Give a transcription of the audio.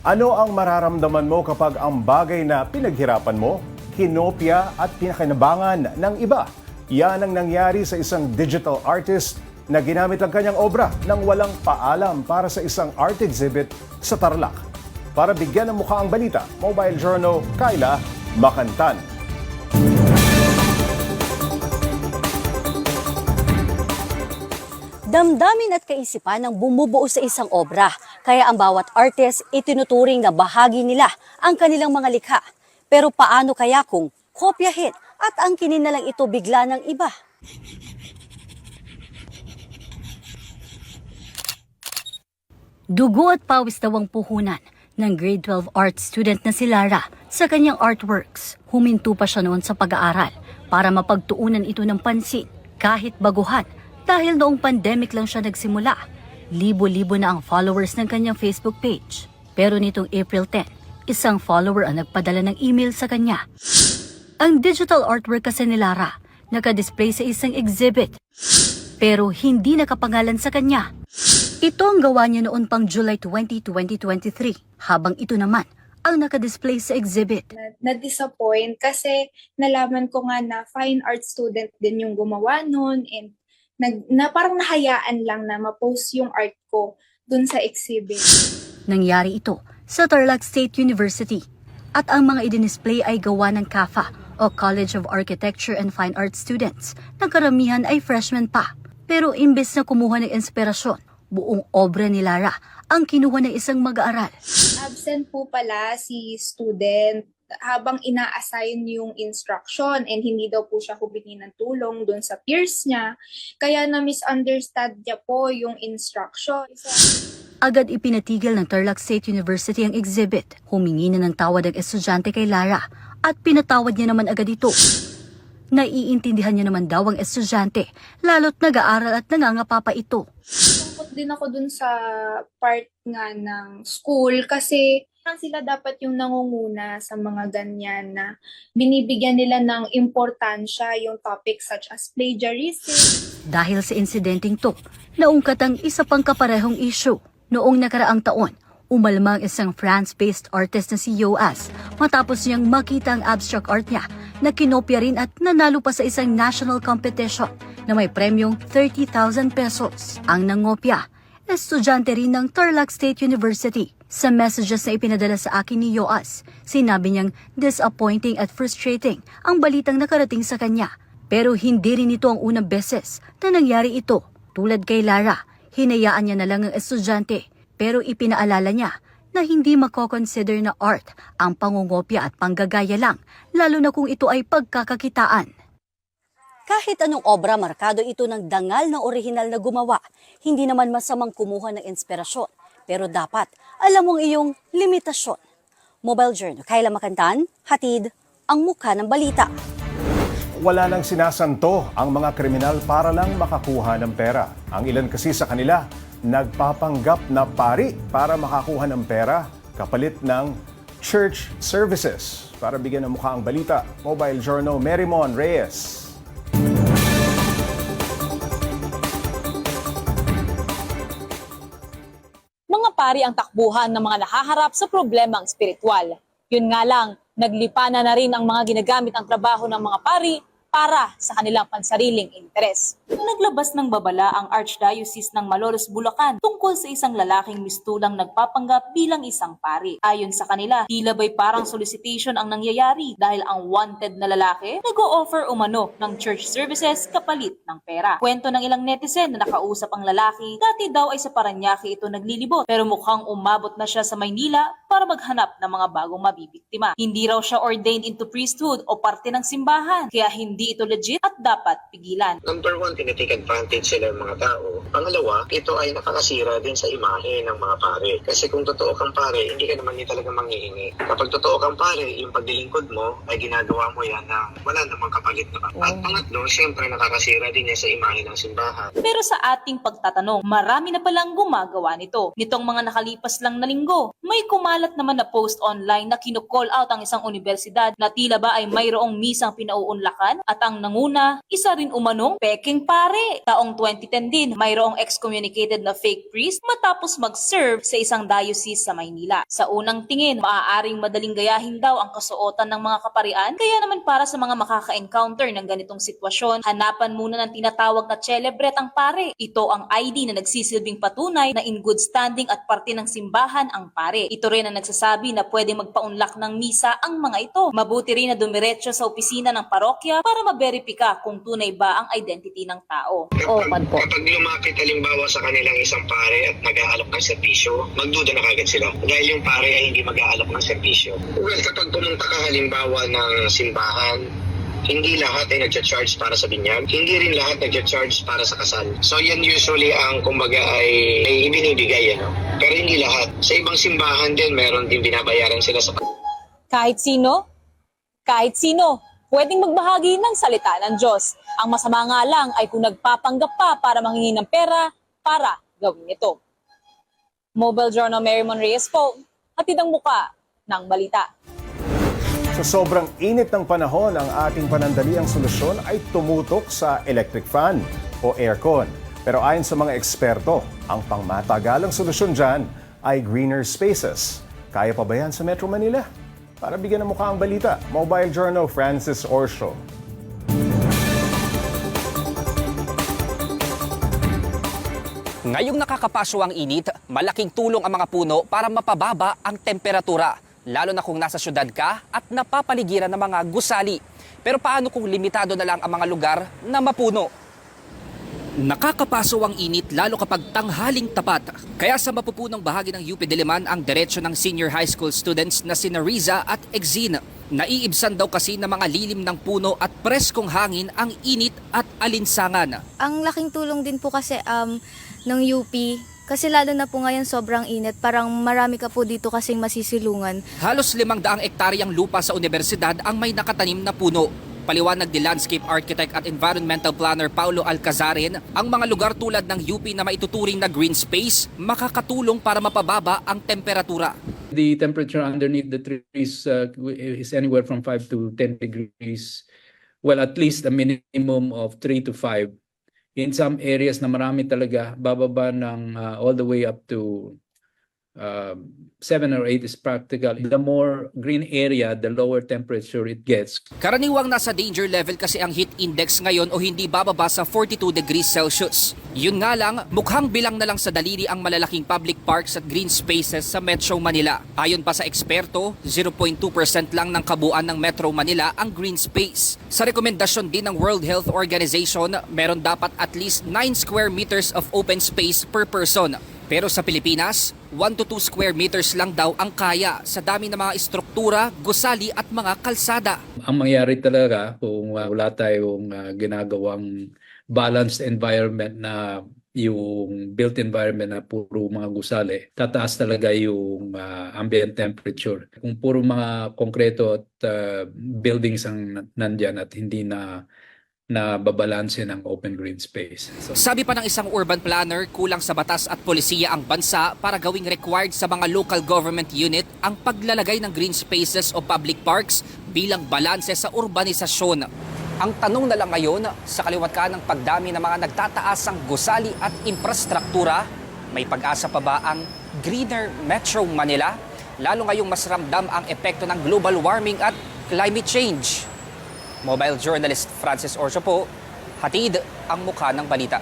Ano ang mararamdaman mo kapag ang bagay na pinaghirapan mo, kinopya at pinakinabangan ng iba? Yan ang nangyari sa isang digital artist na ginamit ang kanyang obra nang walang paalam para sa isang art exhibit sa Tarlac. Para bigyan ng mukha ang balita, Mobile Journal, Kyla Makantan. Damdamin at kaisipan ang bumubuo sa isang obra, kaya ang bawat artist itinuturing na bahagi nila ang kanilang mga likha. Pero paano kaya kung kopyahin at angkinin na lang ito bigla ng iba? Dugo at pawis daw ang puhunan ng grade 12 art student na si Lara sa kanyang artworks. Huminto pa siya noon sa pag-aaral para mapagtuunan ito ng pansin kahit baguhan dahil noong pandemic lang siya nagsimula. Libo-libo na ang followers ng kanyang Facebook page. Pero nitong April 10, isang follower ang nagpadala ng email sa kanya. Ang digital artwork kasi ni Lara nakadisplay sa isang exhibit pero hindi nakapangalan sa kanya. Ito ang gawa niya noon pang July 20, 2023, habang ito naman ang nakadisplay sa exhibit. na- na-disappoint kasi nalaman ko nga na fine art student din yung gumawa nun and nag, na parang nahayaan lang na ma-post yung art ko dun sa exhibit. Nangyari ito sa Tarlac State University at ang mga idin-display ay gawa ng CAFA o College of Architecture and Fine Arts students na karamihan ay freshmen pa. Pero imbes na kumuha ng inspirasyon, buong obra ni Lara ang kinuha ng isang mag-aaral. Absent po pala si student habang ina-assign yung instruction and hindi daw po siya humingi ng tulong dun sa peers niya. Kaya na-misunderstand niya po yung instruction. Agad ipinatigil ng Tarlac State University ang exhibit. Humingi na ng tawad ang estudyante kay Lara at pinatawad niya naman agad ito. Naiintindihan niya naman daw ang estudyante, lalo't nag-aaral at nangangapa pa ito. Lungkot din ako dun sa part nga ng school kasi sila dapat yung nangunguna sa mga ganyan na binibigyan nila ng importansya yung topics such as plagiarism. Dahil sa insidenteng to, naungkat ang isa pang kaparehong issue. Noong nakaraang taon, umalma ang isang France-based artist na si Yoas matapos niyang makita ang abstract art niya na kinopya rin at nanalo pa sa isang national competition na may premyong 30,000 pesos. Ang nangopya, estudyante rin ng Tarlac State University. Sa messages na ipinadala sa akin ni Yoas, sinabi niyang disappointing at frustrating ang balitang nakarating sa kanya. Pero hindi rin ito ang unang beses na nangyari ito. Tulad kay Lara, hinayaan niya na lang ang estudyante pero ipinaalala niya na hindi mako-consider na art ang pangungopya at panggagaya lang, lalo na kung ito ay pagkakakitaan. Kahit anong obra markado ito ng dangal na orihinal na gumawa, hindi naman masamang kumuha ng inspirasyon. Pero dapat alam mong iyong limitasyon. Mobile Journal, Kayla Makantan, hatid ang mukha ng balita. Wala nang sinasanto ang mga kriminal para lang makakuha ng pera. Ang ilan kasi sa kanila, nagpapanggap na pari para makakuha ng pera kapalit ng church services. Para bigyan ng mukha ang balita, Mobile Journal Merimon Reyes. Pari ang takbuhan ng mga nahaharap sa problemang spiritual. Yun nga lang, naglipana na rin ang mga ginagamit ang trabaho ng mga pari para sa kanilang pansariling interes. Naglabas ng babala ang Archdiocese ng Malolos, Bulacan tungkol sa isang lalaking mistulang nagpapanggap bilang isang pari. Ayon sa kanila, tila ba'y parang solicitation ang nangyayari dahil ang wanted na lalaki nag-o-offer umano ng church services kapalit ng pera. Kwento ng ilang netizen na nakausap ang lalaki, dati daw ay sa Paranaque ito naglilibot pero mukhang umabot na siya sa Maynila para maghanap ng mga bagong mabibiktima. Hindi raw siya ordained into priesthood o parte ng simbahan, kaya hindi ito legit at dapat pigilan. Number one, tinitake advantage sila ng mga tao. Pangalawa, ito ay nakakasira din sa imahe ng mga pare. Kasi kung totoo kang pare, hindi ka naman niya talaga manghihingi. Kapag totoo kang pare, yung paglilingkod mo ay ginagawa mo yan na wala namang kapalit na. At pangatlo, siyempre nakakasira din yan sa imahe ng simbahan. Pero sa ating pagtatanong, marami na palang gumagawa nito. Nitong mga nakalipas lang na linggo, may kumalat naman na post online na kino-call out ang isang universidad na tila ba ay mayroong misang pinauunlakan at ang nanguna, isa rin umanong peking pare. Taong 2010 din, mayroong excommunicated na fake priest matapos mag-serve sa isang diocese sa Maynila. Sa unang tingin, maaaring madaling gayahin daw ang kasuotan ng mga kaparian, kaya naman para sa mga makaka-encounter ng ganitong sitwasyon, hanapan muna ng tinatawag na celebrate ang pare. Ito ang ID na nagsisilbing patunay na in good standing at parte ng simbahan ang pare. Ito rin ang nagsasabi na pwede magpaunlak ng misa ang mga ito. Mabuti rin na dumiretso sa opisina ng parokya para maberipika kung tunay ba ang identity ng tao. Kapag, kapag lumapit halimbawa sa kanilang isang pare at nag-aalok ng serbisyo, magduda na kagad sila. Dahil yung pare ay hindi mag-aalok ng serbisyo. Well, kapag pumunta ka halimbawa ng simbahan, hindi lahat ay nagcha-charge para sa binyag. Hindi rin lahat nagcha-charge para sa kasal. So yan usually ang kumbaga ay, ay ibinibigay. Ano? Pero hindi lahat. Sa ibang simbahan din, meron din binabayaran sila sa Kahit sino, kahit sino, pwedeng magbahagi ng salita ng Diyos. Ang masama nga lang ay kung nagpapanggap pa para manghingi ng pera para gawin ito. Mobile Journal Mary Mon Reyes po, hatid ang muka ng balita. Sa sobrang init ng panahon, ang ating panandaliang solusyon ay tumutok sa electric fan o aircon. Pero ayon sa mga eksperto, ang pangmatagalang solusyon dyan ay greener spaces. Kaya pa ba yan sa Metro Manila? Para bigyan ng mukha ang balita, Mobile Journal Francis Orsho. Ngayong nakakapaso ang init, malaking tulong ang mga puno para mapababa ang temperatura, lalo na kung nasa syudad ka at napapaligiran ng mga gusali. Pero paano kung limitado na lang ang mga lugar na mapuno? Nakakapaso ang init lalo kapag tanghaling tapat. Kaya sa mapupunong bahagi ng UP Diliman ang diretsyo ng senior high school students na sina Riza at Exin. Naiibsan daw kasi ng mga lilim ng puno at preskong hangin ang init at alinsangan. ang laking tulong din po kasi um, ng UP. Kasi lalo na po ngayon sobrang init. Parang marami ka po dito kasing masisilungan. Halos limang daang ektaryang lupa sa universidad ang may nakatanim na puno. Paliwanag ni landscape architect at environmental planner Paulo Alcazarin, ang mga lugar tulad ng UP na maituturing na green space makakatulong para mapababa ang temperatura. The temperature underneath the trees uh, is anywhere from 5 to 10 degrees. Well, at least a minimum of 3 to 5. In some areas na marami talaga, bababa ng uh, all the way up to um, 7 or 8 is practical. The more green area, the lower temperature it gets. Karaniwang nasa danger level kasi ang heat index ngayon o hindi bababa sa 42 degrees Celsius. Yun nga lang, mukhang bilang na lang sa daliri ang malalaking public parks at green spaces sa Metro Manila. Ayon pa sa eksperto, 0.2% lang ng kabuuan ng Metro Manila ang green space. Sa rekomendasyon din ng World Health Organization, meron dapat at least 9 square meters of open space per person. Pero sa Pilipinas, 1 to 2 square meters lang daw ang kaya sa dami ng mga istruktura, gusali at mga kalsada. Ang mangyari talaga kung uh, wala tayong uh, ginagawang balanced environment na yung built environment na puro mga gusali, tataas talaga yung uh, ambient temperature. Kung puro mga konkreto at uh, buildings ang nandyan at hindi na na babalanse ng open green space. So, Sabi pa ng isang urban planner, kulang sa batas at polisiya ang bansa para gawing required sa mga local government unit ang paglalagay ng green spaces o public parks bilang balanse sa urbanisasyon. Ang tanong na lang ngayon, sa kaliwat ka ng pagdami ng mga nagtataasang gusali at infrastruktura, may pag-asa pa ba ang Greener Metro Manila? Lalo ngayong mas ramdam ang epekto ng global warming at climate change. Mobile journalist Francis Orso po, hatid ang mukha ng balita.